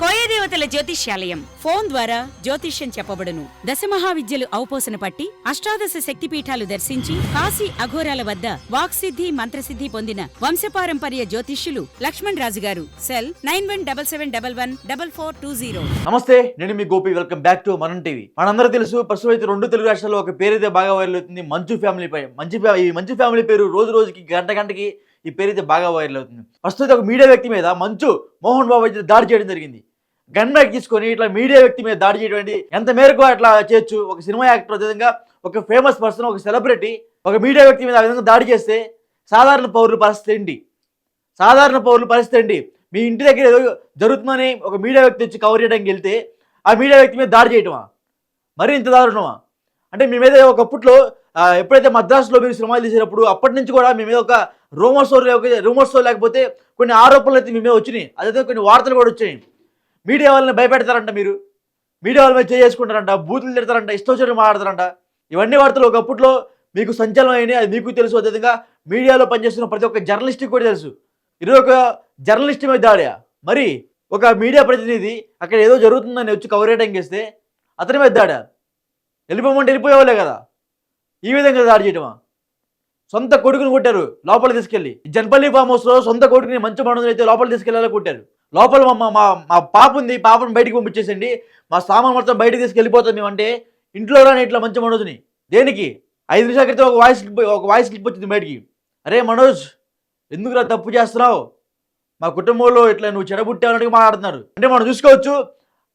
కోయదేవతల జ్యోతిష్యాలయం. ఫోన్ ద్వారా జ్యోతిష్యం చెప్పబడును. దశ మహావిద్యలు అవపోసన పట్టి అష్టాదశ శక్తిపీఠాలు దర్శించి కాశీ అఘోరాల వద్ద వాక్సిద్ధి మంత్రసిద్ధి పొందిన వంశపారంపర్య జ్యోతిష్యులు Lakshman Raju garu cell nine one double seven double one double four two zero. నమస్తే నేను మీ Gopi. Welcome back to Manam TV. మనందరూ తెలుసు ప్రస్తుతం అయితే రెండు తెలుగు రాష్ట్రాల్లో ఒక పేరైతే బాగా వైరల్ అవుతుంది మంచు ఫ్యామిలీ పై. మంచి ఈ మంచు ఫ్యామిలీ పేరు రోజు రోజుకి గంట గంటకి ఈ పేరైతే బాగా వైరల్ అవుతుంది. ప్రస్తుతం ఒక మీడియా వ్యక్తి మీద మంచు మోహన్ బాబు అయితే దాడి చేయడం జరిగింది. గన్ బ్యాక్ తీసుకొని ఇట్లా మీడియా వ్యక్తి మీద దాడి చేయడం ఎంత మేరకు అట్లా చేయొచ్చు? ఒక సినిమా యాక్టర్ విధంగా ఒక ఫేమస్ పర్సన్ ఒక సెలబ్రిటీ ఒక మీడియా వ్యక్తి మీద ఆ విధంగా దాడి చేస్తే సాధారణ పౌరుల పరిస్థితి ఏంటి? సాధారణ పౌరుల పరిస్థితి ఏంటి? మీ ఇంటి దగ్గర ఏదో జరుగుతుందని ఒక మీడియా వ్యక్తి వచ్చి కవర్ చేయడానికి వెళ్తే ఆ మీడియా వ్యక్తి మీద దాడి చేయటమా? మరీ ఇంత దారుణమా? అంటే మీ మీద ఒకప్పట్లో ఎప్పుడైతే మద్రాసులో మీరు సినిమాలు తీసేటప్పుడు అప్పటి నుంచి కూడా మీ మీద ఒక రూమర్స్ రూమర్స్ లేకపోతే కొన్ని ఆరోపణలు అయితే మీ మీద వచ్చినాయి. అదే కొన్ని వార్తలు కూడా వచ్చాయి. మీడియా వాళ్ళని భయపెడతారంట మీరు. మీడియా వాళ్ళ మీద చేసుకుంటారంట బూతులు తిడతారంట ఇష్టోచరులు మాట్లాడతారంట. ఇవన్నీ వార్తలు ఒకప్పట్లో మీకు సంచలనం అయినాయి అది మీకు తెలుసు. అదేవిధంగా మీడియాలో పనిచేస్తున్న ప్రతి ఒక్క జర్నలిస్ట్కి కూడా తెలుసు. ఇది ఒక జర్నలిస్ట్ మీద దాడియా మరి ఒక మీడియా ప్రతినిధి అక్కడ ఏదో జరుగుతుందని వచ్చి కవర్ చేయడానికి చేస్తే అతని మీద దాడా వెళ్ళిపోమంటే వెళ్ళిపోయేవాళ్ళే కదా. ఈ విధంగా దాడి చేయటమా? సొంత కొడుకుని కొట్టారు లోపల తీసుకెళ్ళి. జన్పల్లి ఫామ్ హౌస్లో సొంత కొడుకుని మంచి మనోజ్ అయితే లోపల తీసుకెళ్ళాలి కొట్టారు. లోపల మా మా మా పాప ఉంది పాపను బయటికి పంపించేసండి మా సామాన్ మొత్తం బయటికి తీసుకెళ్ళిపోతాం మేమంటే. అంటే ఇంట్లో రాని ఇట్లా మంచి మనోజ్ని. దేనికి? ఐదు నిమిషాల క్రితం ఒక వాయిస్ ఒక వాయిస్ క్లిప్ వచ్చింది బయటికి. అరే మనోజ్ ఎందుకురా తప్పు చేస్తున్నావు? మా కుటుంబంలో ఇట్లా నువ్వు చెడబుట్టావన్నట్టుగా మాట్లాడుతున్నారు. అంటే మనం చూసుకోవచ్చు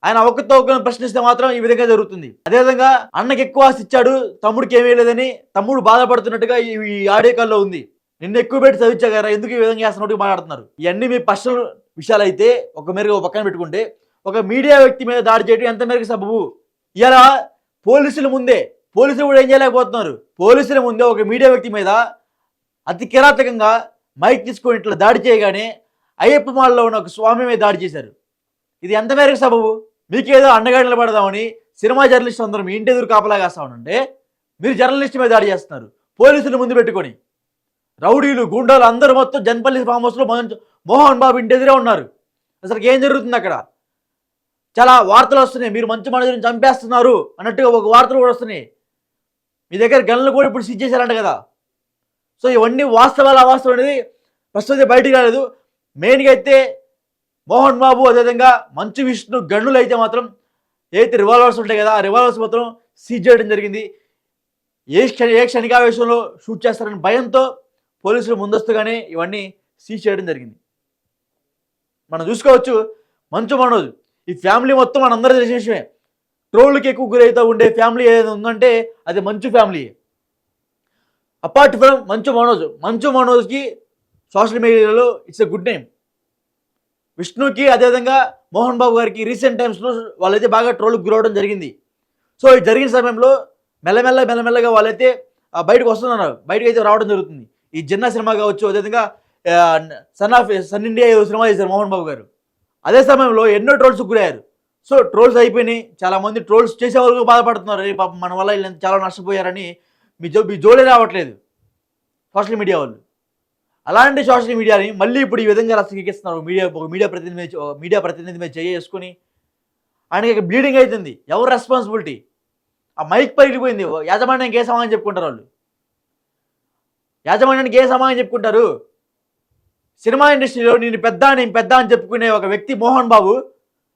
ఆయన ఒక్కతో ఒక్కరిని ప్రశ్నిస్తే మాత్రం ఈ విధంగా జరుగుతుంది. అదేవిధంగా అన్నకి ఎక్కువ ఆశ ఇచ్చాడు తమ్ముడికి ఏమీ లేదని తమ్ముడు బాధపడుతున్నట్టుగా ఈ ఈ ఆడియో కాల్లో ఉంది. నిన్ను ఎక్కువ పెట్టి చదివించా కదా ఎందుకు ఈ విధంగా చేస్తున్నట్టు మాట్లాడుతున్నారు. ఇవన్నీ మీ పర్సనల్ విషయాలైతే ఒక మేరకు ఒక పక్కన పెట్టుకుంటే ఒక మీడియా వ్యక్తి మీద దాడి చేయడం ఎంత మేరకు సబబు ఇలా పోలీసుల ముందే పోలీసులు కూడా ఏం చేయలేకపోతున్నారు? పోలీసుల ముందే ఒక మీడియా వ్యక్తి మీద అతి కిరాతకంగా మైక్ తీసుకొని ఇట్లా దాడి చేయగానే అయ్యప్ప మాల్లో ఉన్న ఒక స్వామి మీద దాడి చేశారు. ఇది ఎంత మేరకు సబబు మీకేదో అండగా నిలబడదామని సినిమా జర్నలిస్ట్ అందరూ మీ ఇంటి ఎదురు కాపలా కాస్తామనంటే మీరు జర్నలిస్ట్ మీద దాడి చేస్తున్నారు. పోలీసులు ముందు పెట్టుకొని రౌడీలు గుండాలు అందరూ మొత్తం జన్పల్లి ఫామ్ హౌస్లో మోహన్ బాబు ఇంటి ఎదురే ఉన్నారు. అసలు ఏం జరుగుతుంది అక్కడ? చాలా వార్తలు వస్తున్నాయి. మీరు మంచి మనుషులను చంపేస్తున్నారు అన్నట్టుగా ఒక వార్తలు కూడా వస్తున్నాయి. మీ దగ్గర గన్లు కూడా ఇప్పుడు సీజ్ చేశారంట కదా. సో ఇవన్నీ వాస్తవాలు అవాస్తవం అనేది ప్రస్తుతం బయటికి రాలేదు. మెయిన్గా అయితే మోహన్ బాబు అదేవిధంగా మంచు విష్ణు గన్నులు అయితే మాత్రం ఏదైతే రివాల్వర్స్ ఉంటాయి కదా ఆ రివాల్వర్స్ మాత్రం సీజ్ చేయడం జరిగింది. ఏ క్షణ ఏ క్షణికావేశంలో షూట్ చేస్తారని భయంతో పోలీసులు ముందస్తుగానే ఇవన్నీ సీజ్ చేయడం జరిగింది. మనం చూసుకోవచ్చు మంచు మనోజ్ ఈ ఫ్యామిలీ మొత్తం మనందరూ తెలిసిన విషయమే. ట్రోల్కి ఎక్కువ గురైతే ఉండే ఫ్యామిలీ ఏదైనా ఉందంటే అది మంచు family. Apart from Manchu Manoj. Manchu మనోజ్కి సోషల్ మీడియాలో ఇట్స్ ఎ గుడ్ నేమ్. విష్ణుకి అదేవిధంగా మోహన్ బాబు గారికి రీసెంట్ టైమ్స్లో వాళ్ళైతే బాగా ట్రోల్కి గురవడం జరిగింది. సో ఇది జరిగిన సమయంలో మెల్లమెల్ల మెల్లమెల్లగా వాళ్ళైతే ఆ, బయటకు వస్తున్నారు. బయటకు అయితే రావడం జరుగుతుంది. ఈ జిన్నా సినిమా కావచ్చు అదేవిధంగా son of son India cinema చేశారు మోహన్ బాబు గారు. అదే సమయంలో ఎన్నో ట్రోల్స్ గురయ్యారు. సో ట్రోల్స్ అయిపోయినాయి. చాలామంది ట్రోల్స్ చేసే వరకు బాధపడుతున్నారు. పాపం మన వల్ల వీళ్ళు చాలా నష్టపోయారని మీ జో మీ జోలే రావట్లేదు. సోషల్ మీడియా వాళ్ళు. అలాంటి సోషల్ మీడియాని మళ్ళీ ఇప్పుడు ఈ విధంగా రసకెక్కిస్తున్నారు మీడియా ఒక మీడియా ప్రతినిధి ఒక మీడియా ప్రతినిధి మీద చేసుకుని ఆయనకి బ్లీడింగ్ అవుతుంది ఎవరు రెస్పాన్సిబిలిటీ ఆ మైక్ పగిలిపోయింది. యాజమాన్యానికి ఏ సమాధానం చెప్పుకుంటారు వాళ్ళు? యాజమాన్యానికి ఏ సమాధానం చెప్పుకుంటారు? సినిమా ఇండస్ట్రీలో నేను పెద్ద నేను పెద్ద అని చెప్పుకునే ఒక వ్యక్తి మోహన్ బాబు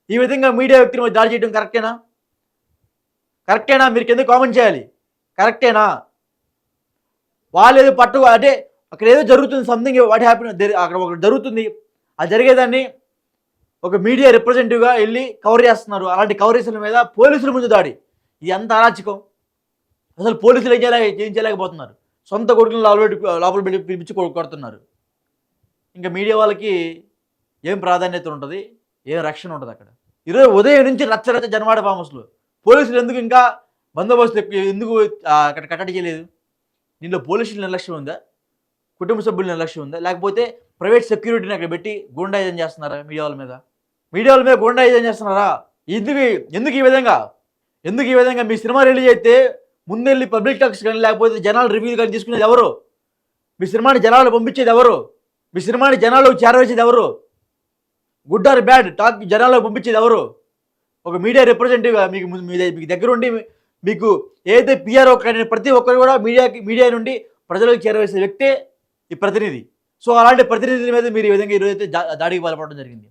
ఈ విధంగా మీడియా వ్యక్తిని దాడి చేయడం కరెక్టేనా? కరెక్టేనా? మీరు కింద కామెంట్ చేయాలి. కరెక్టేనా? వాళ్ళు ఏదో పట్టు అంటే అక్కడ ఏదో జరుగుతుంది సంథింగ్ వాట్ హ్యాపీ అక్కడ ఒకటి జరుగుతుంది. ఆ జరిగేదాన్ని ఒక మీడియా రిప్రజెంటేటివ్గా వెళ్ళి కవర్ చేస్తున్నారు. అలాంటి కవరేజ్ల మీద పోలీసుల ముందు దాడి. ఇది ఎంత అరాచకం. అసలు పోలీసులు ఏం చేయలే ఏం చేయలేకపోతున్నారు. సొంత కొడుకులు లోపల లోపల పిలిపించి కొడుతున్నారు. ఇంకా మీడియా వాళ్ళకి ఏం ప్రాధాన్యత ఉంటుంది? ఏం రక్షణ ఉంటుంది అక్కడ? ఈరోజు ఉదయం నుంచి రచ్చ రచ్చ జనవాడ ఫామస్లు పోలీసులు ఎందుకు ఇంకా బందోబస్తు ఎందుకు అక్కడ కట్టడి చేయలేదు? దీనిలో పోలీసుల నిర్లక్ష్యం ఉందా? కుటుంబ సభ్యుల నిర్లక్ష్యం ఉందా? లేకపోతే ప్రైవేట్ సెక్యూరిటీని అక్కడ పెట్టి గుండాయుధం చేస్తున్నారా మీడియా వాళ్ళ మీద? మీడియా వాళ్ళ మీద గుండాయుధం చేస్తున్నారా? ఎందుకు ఎందుకు ఈ విధంగా? ఎందుకు ఈ విధంగా? మీ సినిమా రిలీజ్ అయితే ముందెళ్ళి పబ్లిక్ టాక్స్ కానీ లేకపోతే జనాలు రివ్యూ కానీ తీసుకునేది ఎవరు? మీ సినిమాని జనాలు పంపించేది ఎవరు? మీ సినిమాని జనాలకు చేరవేసేది ఎవరు? గుడ్ ఆర్ బ్యాడ్ టాక్ జనాలకు పంపించేది ఎవరు? ఒక మీడియా రిప్రజెంటేటివ్గా మీకు మీ దగ్గ- మీకు దగ్గర ఉండి మీకు ఏదైతే పిఆర్ఓ కానీ ప్రతి ఒక్కరు కూడా మీడియాకి మీడియా నుండి ప్రజలకు చేరవేసే వ్యక్తే ఈ ప్రతినిధి. సో అలాంటి ప్రతినిధి మీద మీరు ఈ విధంగా ఈరోజైతే దాడికి పాల్పడడం జరిగింది.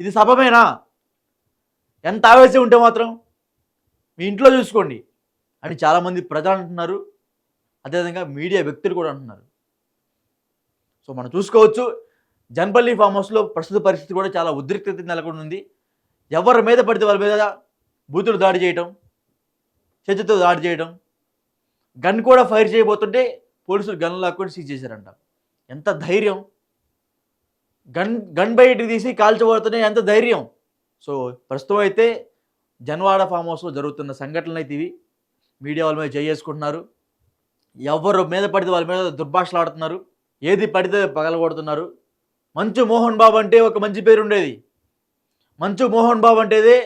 ఇది సభమేనా ఎంత ఆవేశం ఉంటే మాత్రం మీ ఇంట్లో చూసుకోండి అని చాలామంది ప్రజలు అంటున్నారు అదేవిధంగా మీడియా వ్యక్తులు కూడా అంటున్నారు. సో మనం చూసుకోవచ్చు జన్పల్లి ఫామ్ హౌస్లో ప్రస్తుత పరిస్థితి కూడా చాలా ఉద్రిక్తత నెలకొని ఉంది. ఎవరి మీద పడితే వాళ్ళ మీద బూతులు దాడి చేయటం చేతితో దాడి చేయడం గన్ కూడా ఫైర్ చేయబోతుంటే పోలీసులు గన్ లాక్కొని సీజ్ చేశారంట. ఎంత ధైర్యం. గన్ గన్ బయటికి తీసి కాల్చబోతుంటే ఎంత ధైర్యం. సో ప్రస్తుతం అయితే జన్వాడ ఫామ్ హౌస్లో జరుగుతున్న సంఘటనలు అయితే ఇవి. మీడియా వాళ్ళ మీద చేసుకుంటున్నారు. ఎవరు మీద పడితే వాళ్ళ మీద దుర్భాషలు ఆడుతున్నారు ఏది పడితే పగలగొడుతున్నారు. మంచు మోహన్ బాబు అంటే ఒక మంచి పేరు ఉండేది మంచు మోహన్ బాబు అంటేదే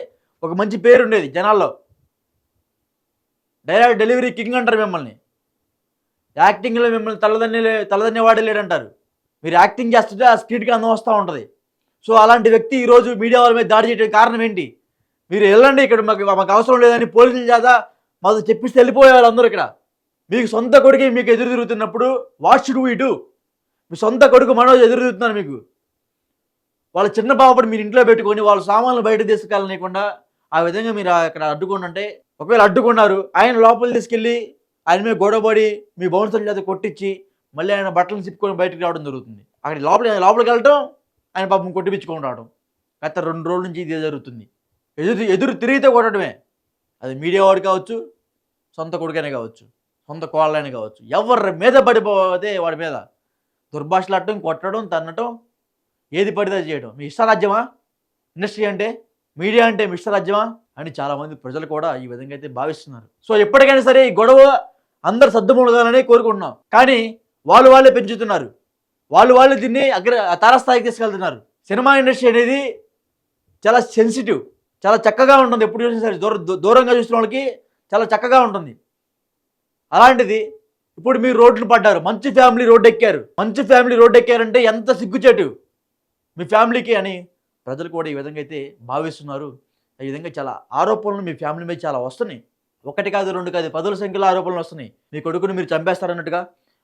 ఒక మంచి పేరు ఉండేది జనాల్లో. డైరెక్ట్ డెలివరీ కింగ్ అంటారు మిమ్మల్ని. యాక్టింగ్లో మిమ్మల్ని తలదన్నే తలదన్నే వాడే లేడంటారు. మీరు యాక్టింగ్ చేస్తుంటే ఆ స్క్రీన్కి అందం వస్తూ ఉంటుంది. సో అలాంటి వ్యక్తి ఈరోజు మీడియా వాళ్ళ మీద దాడి చేయడానికి కారణం ఏంటి? మీరు వెళ్ళండి ఇక్కడ మాకు మాకు అవసరం లేదని పోలీసుల చేత మాకు చెప్పిస్తే వెళ్ళిపోయేవాళ్ళు అందరూ ఇక్కడ. మీకు సొంత కొడుకు మీకు ఎదురు తిరుగుతున్నప్పుడు వాట్ షుడ్ వీ డూ మీ సొంత కొడుకు మనోజ్ ఎదురు చూస్తున్నాను మీకు. వాళ్ళ చిన్న బాబుని మీరు ఇంట్లో పెట్టుకొని వాళ్ళ సామాన్లు బయట తీసుకెళ్ళనీయకుండా ఆ విధంగా మీరు అక్కడ అడ్డుకోండి అంటే ఒకవేళ అడ్డుకున్నారు ఆయన లోపల తీసుకెళ్ళి ఆయన మీద గొడవపడి మీ బౌన్సర్ చేత కొట్టించి మళ్ళీ ఆయన బట్టలు తిప్పుకొని బయటకు రావడం జరుగుతుంది. అక్కడ లోపల లోపలికి వెళ్ళటం ఆయన పాపం కొట్టిపించుకొని రావడం. గత రెండు రోజుల నుంచి ఇదే జరుగుతుంది. ఎదురు ఎదురు తిరిగితే కొట్టడమే. అది మీడియా వాడు కావచ్చు సొంత కొడుకైనా కావచ్చు సొంత కోళ్ళైనా కావచ్చు. ఎవరి మీద పడిపోతే వాడి మీద. దుర్భాషలాడటం కొట్టడం తన్నటం ఏది పడితే అది చేయడం మీ ఇష్టరాజ్యమా? ఇండస్ట్రీ అంటే? మీడియా అంటే మీ ఇష్టరాజ్యమా? అని చాలామంది ప్రజలు కూడా ఈ విధంగా అయితే భావిస్తున్నారు. సో ఎప్పటికైనా సరే ఈ గొడవ అందరు సర్దుమూలగాలని కోరుకుంటున్నాం. కానీ వాళ్ళు వాళ్ళే పెంచుతున్నారు. వాళ్ళు వాళ్ళు దీన్ని అగ్ర తారస్థాయికి తీసుకెళ్తున్నారు. సినిమా ఇండస్ట్రీ అనేది చాలా సెన్సిటివ్ చాలా చక్కగా ఉంటుంది. ఎప్పుడు చూసినా సరే దూర దూ- దూరంగా చూసిన వాళ్ళకి చాలా చక్కగా ఉంటుంది. అలాంటిది ఇప్పుడు మీరు రోడ్లు పడ్డారు మంచి ఫ్యామిలీ రోడ్డు ఎక్కారు మంచి ఫ్యామిలీ రోడ్డు ఎక్కారంటే ఎంత సిగ్గుచేటు? మీ ఫ్యామిలీకి అని ప్రజలు కూడా ఈ విధంగా అయితే భావిస్తున్నారు. ఈ విధంగా చాలా ఆరోపణలు మీ ఫ్యామిలీ మీద చాలా వస్తున్నాయి. ఒకటి కాదు రెండు కాదు పదుల సంఖ్యలో ఆరోపణలు వస్తున్నాయి. మీ కొడుకుని మీరు చంపేస్తారన్నట్టుగా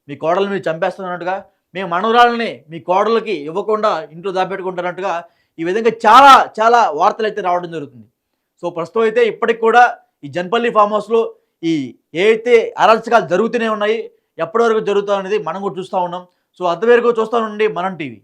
మీ కోడలు మీరు చంపేస్తారన్నట్టుగా మేము మనవరాలని మీ కోడలకి ఇవ్వకుండా ఇంట్లో దాపెట్టుకుంటున్నట్టుగా ఈ విధంగా చాలా చాలా వార్తలు అయితే రావడం జరుగుతుంది. సో ప్రస్తుతం అయితే ఇప్పటికి కూడా ఈ జన్పల్లి ఫామ్ హౌస్లో ఈ ఏవైతే అరాచకాలు జరుగుతూనే ఉన్నాయి ఎప్పటి వరకు జరుగుతా అనేది మనం కూడా చూస్తూ ఉన్నాం. సో అంతవరకు చూస్తూ ఉండండి మనం టీవీ.